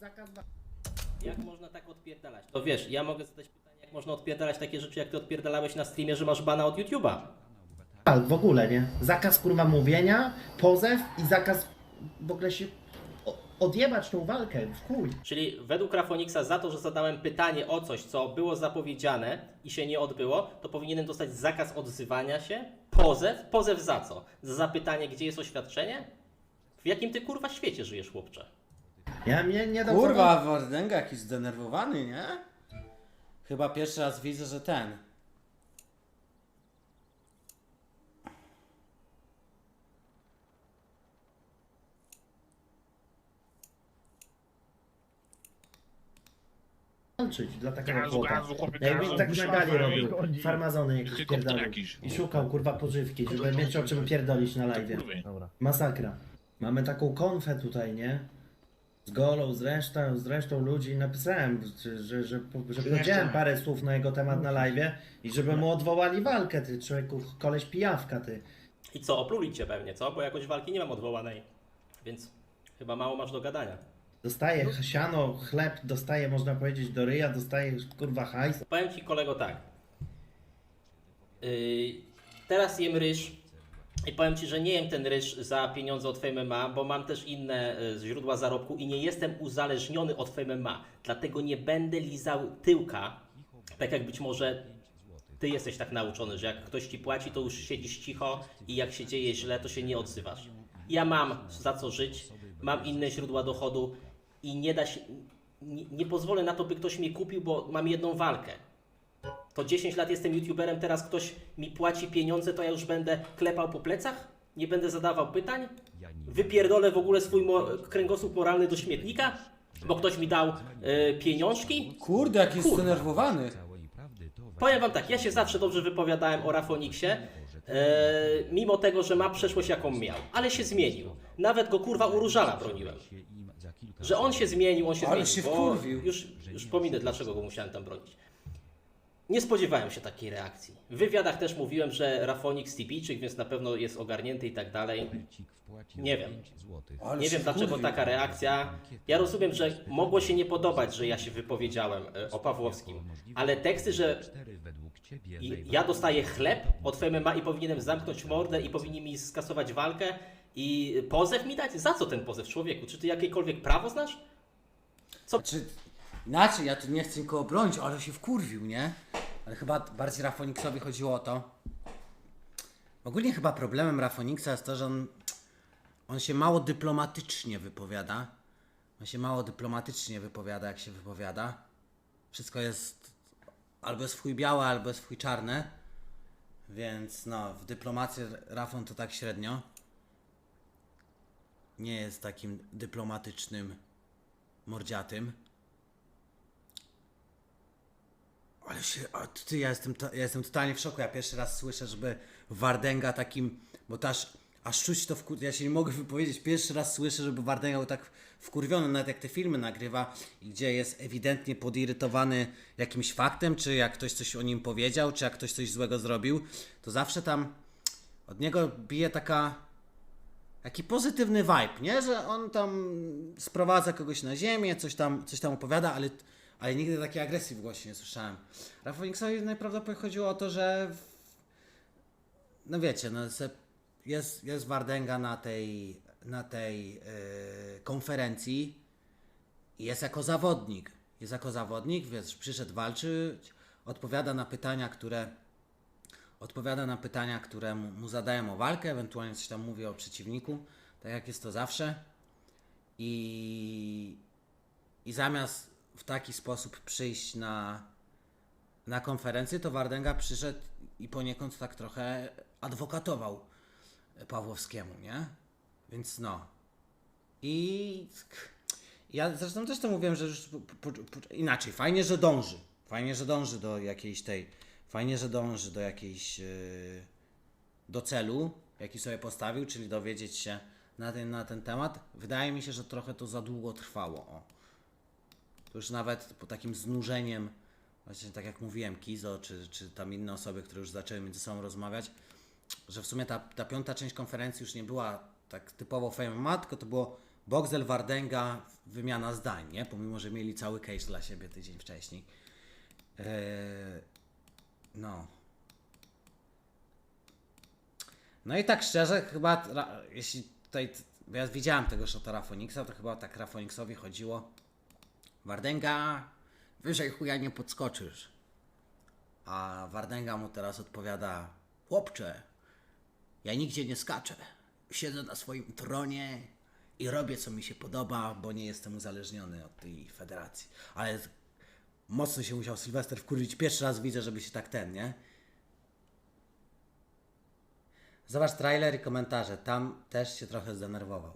zakaz. Jak można tak odpierdalać? To wiesz, ja mogę zadać pytanie, jak można odpierdalać takie rzeczy, jak ty odpierdalałeś na streamie, że masz bana od YouTube'a. Tak, w ogóle, nie? Zakaz kurwa mówienia, pozew i zakaz w ogóle się o- odjebać tą walkę, w chuj. Czyli według Rafoniksa za to, że zadałem pytanie o coś, co było zapowiedziane i się nie odbyło, to powinienem dostać zakaz odzywania się, pozew, pozew za co? Za zapytanie, gdzie jest oświadczenie? W jakim ty kurwa świecie żyjesz, chłopcze? Ja mnie nie dam Kurwa, Wardęga jakiś zdenerwowany, nie? Chyba pierwszy raz widzę, że ten. walczyć dla takiego Gazu, chłopa. gazu, chłopie, Jakby gazu, tak na gali robił, farmazony jakieś Helikopter pierdolił. jakiś. I szukał kurwa pożywki, żeby mieć o czym pierdolić na live. Masakra. Mamy taką konfę tutaj, nie? Z Golą, z resztą, z resztą ludzi napisałem, że, że, że, że powiedziałem parę słów na jego temat na live i żeby mu odwołali walkę, ty człowieku, koleś pijawka, ty. I co, opluli cię pewnie, co? Bo jakoś walki nie mam odwołanej. Więc chyba mało masz do gadania. Dostaje siano, chleb, dostaje, można powiedzieć, do ryja, dostaje kurwa hajs. Powiem ci kolego tak. Yy, teraz jem ryż i powiem ci, że nie jem ten ryż za pieniądze od Fame MMA, bo mam też inne y, źródła zarobku i nie jestem uzależniony od Fame MMA. Dlatego nie będę lizał tyłka, tak jak być może ty jesteś tak nauczony, że jak ktoś ci płaci, to już siedzisz cicho i jak się dzieje źle, to się nie odzywasz. Ja mam za co żyć, mam inne źródła dochodu i nie da się. Nie, nie pozwolę na to, by ktoś mnie kupił, bo mam jedną walkę. To 10 lat jestem youtuberem, teraz ktoś mi płaci pieniądze, to ja już będę klepał po plecach? Nie będę zadawał pytań? Wypierdolę w ogóle swój mo- kręgosłup moralny do śmietnika? Bo ktoś mi dał y, pieniążki? Kurde, jaki jest zdenerwowany. Powiem wam tak, ja się zawsze dobrze wypowiadałem o Rafoniksie, e, mimo tego, że ma przeszłość jaką miał, ale się zmienił. Nawet go kurwa u broniłem. Że on się zmienił, on się Ale zmienił. się bo wkurwił. Już, już pominę, dlaczego go musiałem tam bronić. Nie spodziewałem się takiej reakcji. W wywiadach też mówiłem, że Rafonik Stipijczyk, więc na pewno jest ogarnięty i tak dalej. Nie wiem. Nie wiem dlaczego taka reakcja. Ja rozumiem, że mogło się nie podobać, że ja się wypowiedziałem e, o Pawłowskim, ale teksty, że i ja dostaję chleb od FMMA i powinienem zamknąć mordę i powinni mi skasować walkę i pozew mi dać? Za co ten pozew człowieku? Czy ty jakiekolwiek prawo znasz? Znaczy, inaczej, ja tu nie chcę nikogo bronić, ale się wkurwił, nie? Ale chyba bardziej Rafoniksowi chodziło o to. Ogólnie chyba problemem Rafoniksa jest to, że on, on się mało dyplomatycznie wypowiada. On się mało dyplomatycznie wypowiada, jak się wypowiada. Wszystko jest albo jest w chuj białe, albo jest w chuj czarne. Więc no, w dyplomacji Rafon to tak średnio. Nie jest takim dyplomatycznym mordziatym. Ale się, a ty, ja jestem, ja jestem totalnie w szoku. Ja pierwszy raz słyszę, żeby Wardęga takim, bo to aż, czuć to wkur... Ja się nie mogę wypowiedzieć. Pierwszy raz słyszę, żeby Wardęga był tak wkurwiony, nawet jak te filmy nagrywa, gdzie jest ewidentnie podirytowany jakimś faktem, czy jak ktoś coś o nim powiedział, czy jak ktoś coś złego zrobił, to zawsze tam od niego bije taka taki pozytywny vibe, nie? Że on tam sprowadza kogoś na ziemię, coś tam, coś tam opowiada, ale, ale nigdy takiej agresji w głosie nie słyszałem. Rafoniksowi najprawdopodobniej chodziło o to, że w, no wiecie, no jest, jest Wardęga na tej, na tej yy, konferencji i jest jako zawodnik. Jest jako zawodnik, wiesz, przyszedł walczyć, odpowiada na pytania, które odpowiada na pytania, które mu, mu zadają o walkę, ewentualnie coś tam mówi o przeciwniku, tak jak jest to zawsze. I, i zamiast w taki sposób przyjść na, na konferencję, to Wardęga przyszedł i poniekąd tak trochę adwokatował Pawłowskiemu, nie? Więc no. I ja zresztą też to mówiłem, że już inaczej, fajnie, że dąży. Fajnie, że dąży do jakiejś tej, fajnie, że dąży do jakiejś, yy, do celu, jaki sobie postawił, czyli dowiedzieć się na ten, na ten temat. Wydaje mi się, że trochę to za długo trwało. O. Już nawet po takim znużeniem, właśnie tak jak mówiłem, Kizo, czy, czy tam inne osoby, które już zaczęły między sobą rozmawiać, że w sumie ta, ta piąta część konferencji już nie była tak typowo Fame MMA, tylko to było Boxel, Wardęga, wymiana zdań, nie? Pomimo, że mieli cały case dla siebie tydzień wcześniej. Eee, no. No i tak szczerze, chyba, jeśli tutaj, ja widziałem tego shota Rafoniksa, to chyba tak Rafoniksowi chodziło. Wardęga, wyżej chuja nie podskoczysz. A Wardęga mu teraz odpowiada, chłopcze, ja nigdzie nie skaczę. Siedzę na swoim tronie i robię co mi się podoba, bo nie jestem uzależniony od tej federacji. Ale mocno się musiał Sylwester wkurwić. Pierwszy raz widzę, żeby się tak ten, nie? Zobacz trailer i komentarze. Tam też się trochę zdenerwował.